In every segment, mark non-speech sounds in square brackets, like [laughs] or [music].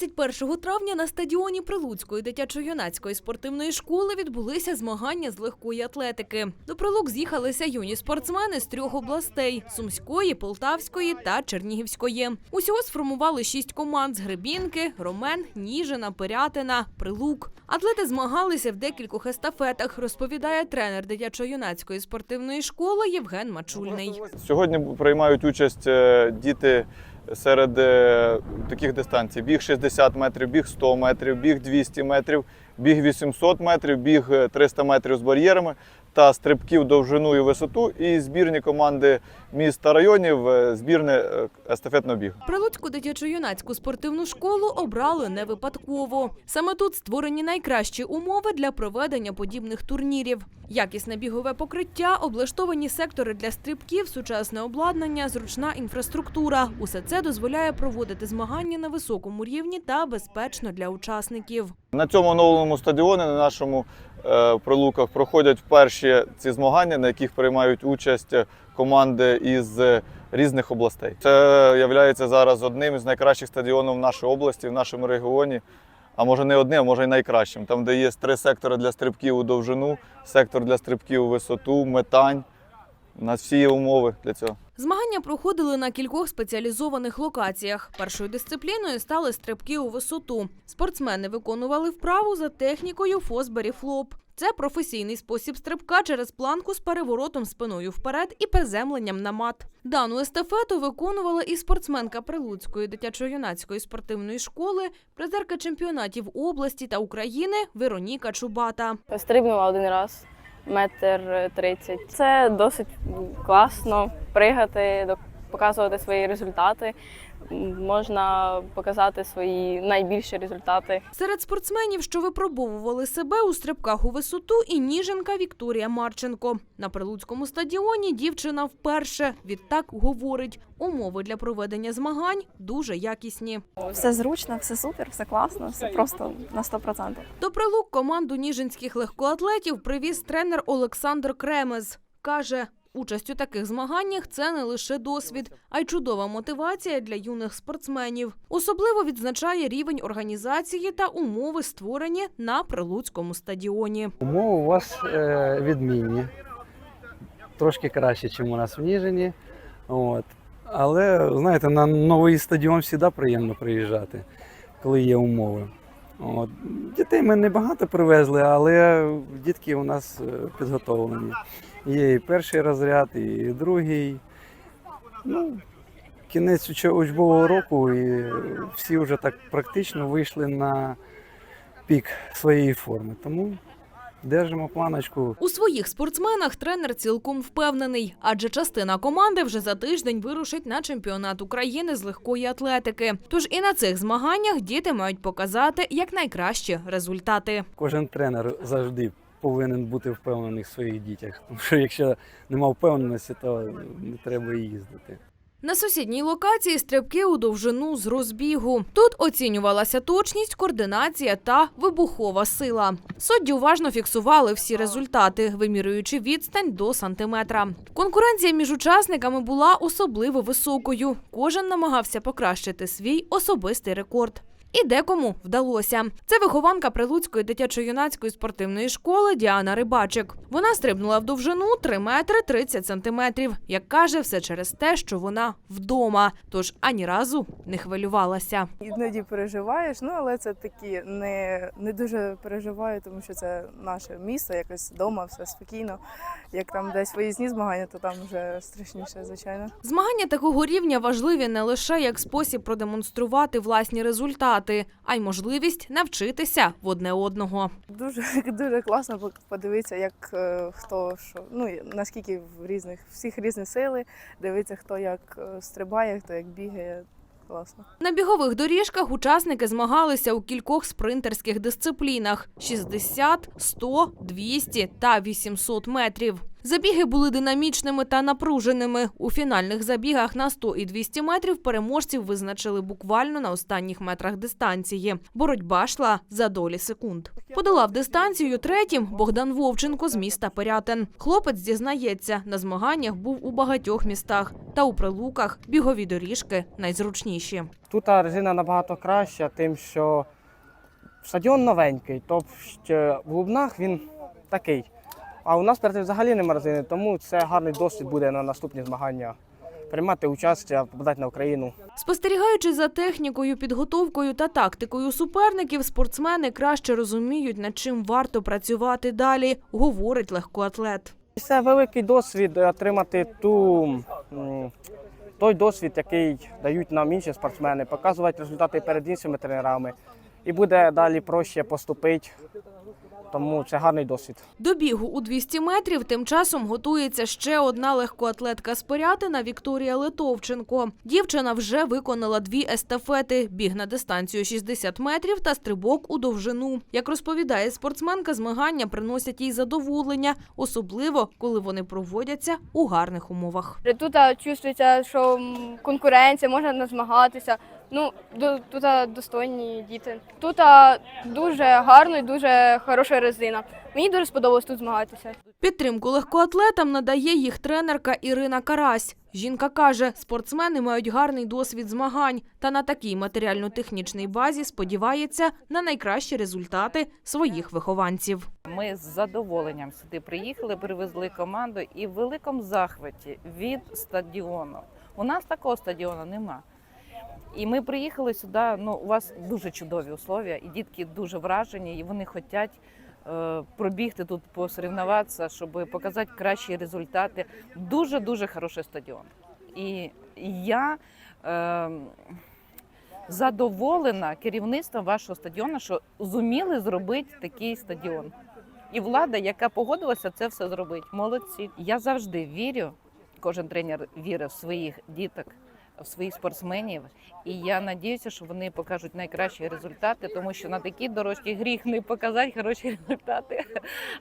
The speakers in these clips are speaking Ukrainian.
31 травня на стадіоні Прилуцької дитячо-юнацької спортивної школи відбулися змагання з легкої атлетики. До Прилук з'їхалися юні спортсмени з трьох областей: Сумської, Полтавської та Чернігівської. Усього сформували шість команд з Гребінки, Ромен, Ніжина, Пирятина, Прилук. Атлети змагалися в декількох естафетах, розповідає тренер дитячо-юнацької спортивної школи Євген Мачульний. Сьогодні приймають участь е, діти серед е, таких дистанцій: біг 60 метрів, біг 100 метрів, біг 200 метрів, біг 800 метрів, біг е, 300 метрів з бар'єрами та стрибків довжину і висоту. І збірні команди міст та районів е, збірне е, естафетного бігу. Прилуцьку дитячо-юнацьку спортивну школу обрали не випадково. Саме тут створені найкращі умови для проведення подібних турнірів. Якісне бігове покриття, облаштовані сектори для стрибків, сучасне обладнання, зручна інфраструктура. Усе це дозволяє проводити змагання на високому рівні та безпечно для учасників. На цьому оновленому стадіоні на нашому прилуках проходять перші ці змагання, на яких приймають участь команди із е, різних областей. Це є зараз одним із найкращих стадіонів в нашій області, в нашому регіоні. А може не одним, а може й найкращим. Там, де є три сектори для стрибків у довжину, сектор для стрибків у висоту, метань. У нас всі є умови для цього. Змагання проходили на кількох спеціалізованих локаціях. Першою дисципліною стали стрибки у висоту. Спортсмени виконували вправу за технікою Фосбері Флоп. Це професійний спосіб стрибка через планку з переворотом спиною вперед і приземленням на мат. Дану естафету виконувала і спортсменка Прилуцької дитячо-юнацької спортивної школи, призерка чемпіонатів області та України Вероніка Чубата. Стрибнула один раз, метр тридцять. Це досить класно пригати, показувати свої результати. Можна показати свої найбільші результати. Серед спортсменів, що випробовували себе у стрибках у висоту, і ніженка Вікторія Марченко. На Прилуцькому стадіоні дівчина вперше відтак говорить, умови для проведення змагань дуже якісні. Все зручно, все супер, все класно, все просто на 100%. До Прилук команду ніжинських легкоатлетів привіз тренер Олександр Кремез. Каже, участь у таких змаганнях це не лише досвід, а й чудова мотивація для юних спортсменів. Особливо відзначає рівень організації та умови, створені на Прилуцькому стадіоні. Умови у вас е, відмінні, трошки краще, ніж у нас в Ніжині. От. Але знаєте, на новий стадіон завжди приємно приїжджати, коли є умови. От. Дітей ми не багато привезли, але дітки у нас е, підготовлені. Є і перший розряд, і другий. Ну, кінець учбового року, і всі вже так практично вийшли на пік своєї форми. Тому держимо планочку. У своїх спортсменах тренер цілком впевнений, адже частина команди вже за тиждень вирушить на чемпіонат України з легкої атлетики. Тож і на цих змаганнях діти мають показати якнайкращі результати. Кожен тренер завжди повинен бути впевнений в своїх дітях. Тому що якщо нема впевненості, то не треба і їздити. На сусідній локації стрибки у довжину з розбігу. Тут оцінювалася точність, координація та вибухова сила. Судді уважно фіксували всі результати, вимірюючи відстань до сантиметра. Конкуренція між учасниками була особливо високою. Кожен намагався покращити свій особистий рекорд. І декому вдалося. Це вихованка Прилуцької дитячо-юнацької спортивної школи Діана Рибачик. Вона стрибнула в довжину 3 метри 30 сантиметрів. Як каже, все через те, що вона вдома, тож ані разу не хвилювалася. Іноді переживаєш, ну але це такі не, не дуже переживаю, тому що це наше місто, якось вдома, все спокійно. Як там десь виїзні змагання, то там вже страшніше, звичайно. Змагання такого рівня важливі не лише як спосіб продемонструвати власні результати, а й можливість навчитися в одне одного. Дуже [laughs] дуже класно подивитися, як е, хто що, ну наскільки в різних всіх різні сили, дивитися, хто як е, стрибає, хто як бігає. Класно. На бігових доріжках учасники змагалися у кількох спринтерських дисциплінах: 60, 100, 200 та 800 метрів. Забіги були динамічними та напруженими. У фінальних забігах на 100 і 200 метрів переможців визначили буквально на останніх метрах дистанції. Боротьба йшла за долі секунд. Подолав дистанцію третім Богдан Вовченко з міста Пирятин. Хлопець зізнається, на змаганнях був у багатьох містах та у прилуках бігові доріжки найзручніші. Тут резина набагато краща, тим, що стадіон новенький, тобто в Лубнах він такий. А у нас взагалі нема резини, тому це гарний досвід буде на наступні змагання. Приймати участь, попадати на Україну. Спостерігаючи за технікою, підготовкою та тактикою суперників, спортсмени краще розуміють, над чим варто працювати далі, говорить легкоатлет. Це великий досвід отримати ту, той досвід, який дають нам інші спортсмени, показувати результати перед іншими тренерами. І буде далі проще поступити. Тому це гарний досвід. До бігу у 200 метрів тим часом готується ще одна легкоатлетка з Порятина Вікторія Литовченко. Дівчина вже виконала дві естафети: біг на дистанцію 60 метрів та стрибок у довжину. Як розповідає спортсменка, змагання приносять їй задоволення, особливо коли вони проводяться у гарних умовах. Тут чувствується, що конкуренція, можна не змагатися. Ну, до- тут достойні діти. Тут дуже гарно і дуже хороша резина. Мені дуже сподобалось тут змагатися. Підтримку легкоатлетам надає їх тренерка Ірина Карась. Жінка каже, спортсмени мають гарний досвід змагань та на такій матеріально-технічній базі сподівається на найкращі результати своїх вихованців. Ми з задоволенням сюди приїхали, привезли команду і в великому захваті від стадіону. У нас такого стадіону нема. І ми приїхали сюди. Ну, у вас дуже чудові условия, і дітки дуже вражені, і вони хочуть е, пробігти тут, посоревнуватися, щоб показати кращі результати. Дуже дуже хороший стадіон. І я е, задоволена керівництвом вашого стадіону, що зуміли зробити такий стадіон. І влада, яка погодилася це все зробити. Молодці. Я завжди вірю. Кожен тренер вірить в своїх діток, в своїх спортсменів. І я надіюся, що вони покажуть найкращі результати, тому що на такій дорожці гріх не показати хороші результати.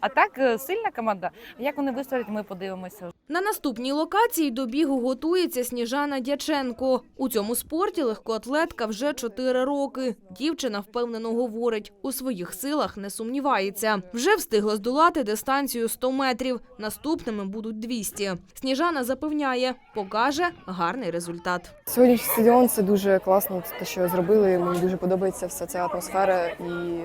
А так е, сильна команда. Як вони виставлять, ми подивимося. На наступній локації до бігу готується Сніжана Дяченко. У цьому спорті легкоатлетка вже 4 роки. Дівчина впевнено говорить, у своїх силах не сумнівається. Вже встигла здолати дистанцію 100 метрів. Наступними будуть 200. Сніжана запевняє, покаже гарний результат. Сьогоднішній стадіон це дуже класно, те, що зробили. Мені дуже подобається вся ця атмосфера і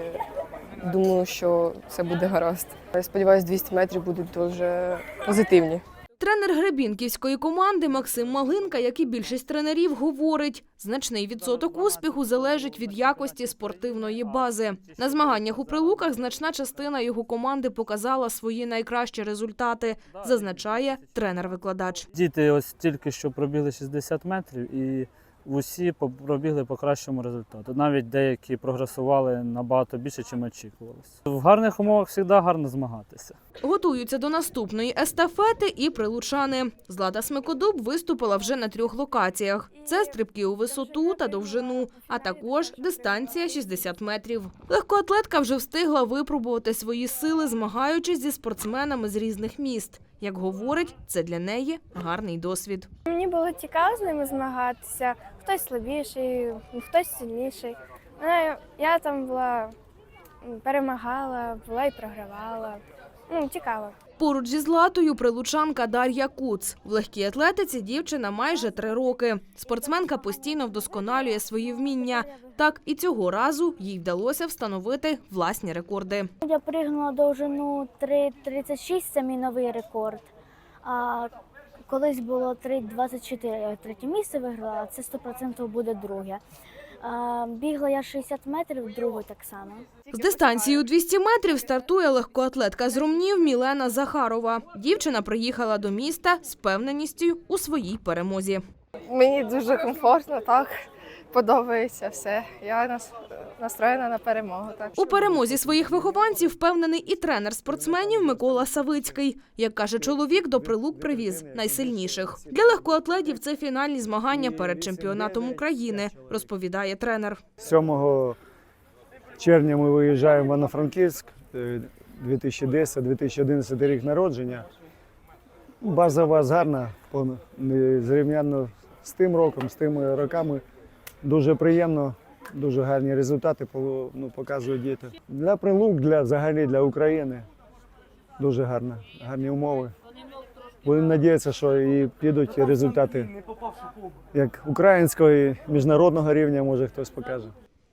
думаю, що все буде гаразд. Я Сподіваюсь, 200 метрів будуть дуже позитивні. Тренер гребінківської команди Максим Малинка, як і більшість тренерів, говорить, значний відсоток успіху залежить від якості спортивної бази. На змаганнях у Прилуках значна частина його команди показала свої найкращі результати, зазначає тренер-викладач. Діти ось тільки що пробігли 60 метрів і усі пробігли по кращому результату. Навіть деякі прогресували набагато більше, ніж очікувалося. В гарних умовах завжди гарно змагатися. Готуються до наступної естафети і прилучани. Злата Смикодуб виступила вже на трьох локаціях: це стрибки у висоту та довжину, а також дистанція 60 метрів. Легкоатлетка вже встигла випробувати свої сили, змагаючись зі спортсменами з різних міст. Як говорить, це для неї гарний досвід. Мені було цікаво з ними змагатися. Хтось слабіший, хтось сильніший. Ну, я там була перемагала, була і програвала. Ну, цікаво. Поруч зі Златою прилучанка Дар'я Куц. В легкій атлетиці дівчина майже три роки. Спортсменка постійно вдосконалює свої вміння. Так і цього разу їй вдалося встановити власні рекорди. Я пригнула довжину 3,36, це мій новий рекорд. А колись було 3,24, я третє місце виграла, це 100% буде друге. Бігла я 60 метрів, другу так само. З дистанції у 200 метрів стартує легкоатлетка з Румнів Мілена Захарова. Дівчина приїхала до міста з певненістю у своїй перемозі. Мені дуже комфортно, так подобається все. Я нас- настроєна на перемогу. Так У перемозі своїх вихованців впевнений і тренер спортсменів Микола Савицький. Як каже чоловік, до прилук привіз найсильніших. Для легкоатлетів це фінальні змагання перед чемпіонатом України, розповідає тренер. 7 червня ми виїжджаємо в Івано-Франківськ, е, 2010-2011 рік народження. База у вас гарна, зрівняно з тим роком, з тими роками. Дуже приємно, дуже гарні результати ну, показують діти. Для прилук, для взагалі для України дуже гарно, гарні умови. Будемо сподіватися, що і підуть результати як українського, і міжнародного рівня, може хтось покаже.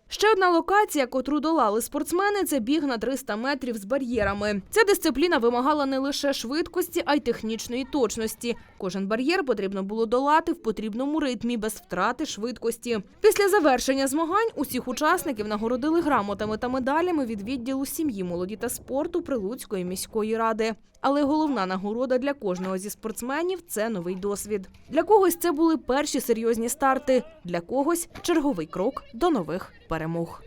Ще одна локація, котру долали спортсмени, це біг на 300 метрів з бар'єрами. Ця дисципліна вимагала не лише швидкості, а й технічної точності. Кожен бар'єр потрібно було долати в потрібному ритмі без втрати швидкості. Після завершення змагань усіх учасників нагородили грамотами та медалями від відділу сім'ї, молоді та спорту Прилуцької міської ради. Але головна нагорода для кожного зі спортсменів це новий досвід. Для когось це були перші серйозні старти, для когось черговий крок до нових перемог.